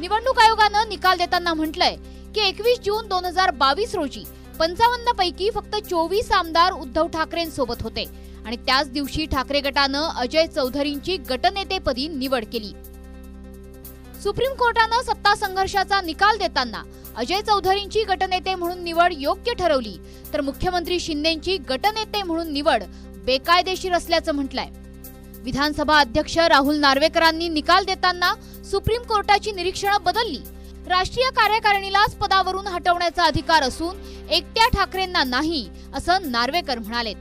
निवडणूक आयोगानं निकाल देताना म्हटलंय की एकवीस जून दोन हजार बावीस रोजी पंचावन्न पैकी फक्त चोवीस आमदार उद्धव ठाकरेंसोबत होते. आणि त्याच दिवशी ठाकरे गटानं अजय चौधरींची गटनेतेपदी निवड केली. सुप्रीम कोर्टानं सत्ता संघर्षाचा निकाल देताना अजय चौधरींची गटनेते म्हणून निवड योग्य ठरवली तर मुख्यमंत्री शिंदेची गटनेते म्हणून निवड बेकायदेशीर असल्याचं म्हटलंय. विधानसभा अध्यक्ष राहुल नार्वेकरांनी निकाल देताना सुप्रीम कोर्टाची निरीक्षणं बदलली. राष्ट्रीय कार्यकारिणीलाच पदावरून हटवण्याचा अधिकार असून एकट्या ठाकरेंना नाही असं नार्वेकर म्हणालेत.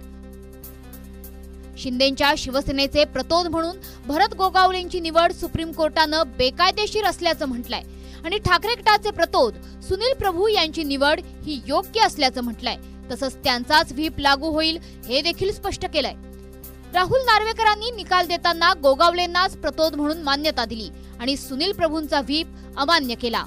शिंदेच्या शिवसेनेचे प्रतोद म्हणून भरत गोगावलेंची निवड सुप्रीम कोर्टानं बेकायदेशीर असल्याचं म्हटलंय आणि ठाकरे गटाचे प्रतोद सुनील प्रभू यांची निवड ही योग्य असल्याचं म्हटलंय. तसंच त्यांचाच व्हीप लागू होईल हे देखील स्पष्ट केलंय. राहुल नार्वेकरांनी निकाल देताना गोगावलेंनाच प्रतोद म्हणून मान्यता दिली आणि सुनील प्रभूंचा व्हीप अमान्य केला.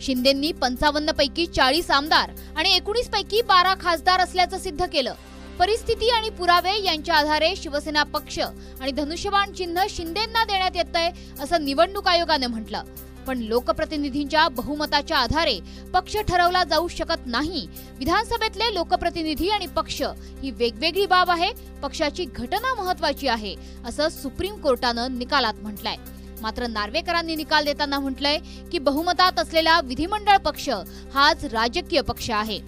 शिंदेंनी पंचावन्न पैकी चाळीस आमदार आणि एकोणीस पैकी बारा खासदार असल्याचं सिद्ध केलं. परिस्थिती आणि पुरावे यांच्या आधारे शिवसेना पक्ष आणि धनुष्यबाण चिन्ह शिंदेंना देण्यात येतंय असं निवडणूक आयोगानं म्हटलं. पण लोकप्रतिनिधींच्या बहुमताच्या आधारे पक्ष ठरवला जाऊ शकत नाही. विधानसभेतले लोकप्रतिनिधी आणि पक्ष ही वेगवेगळी बाब आहे. पक्षाची घटना महत्वाची आहे असं सुप्रीम कोर्टानं निकालात म्हटलंय. मात्र नार्वेकरांनी निकाल देताना म्हटलंय की बहुमतात असलेला विधिमंडळ पक्ष हाच राजकीय पक्ष आहे.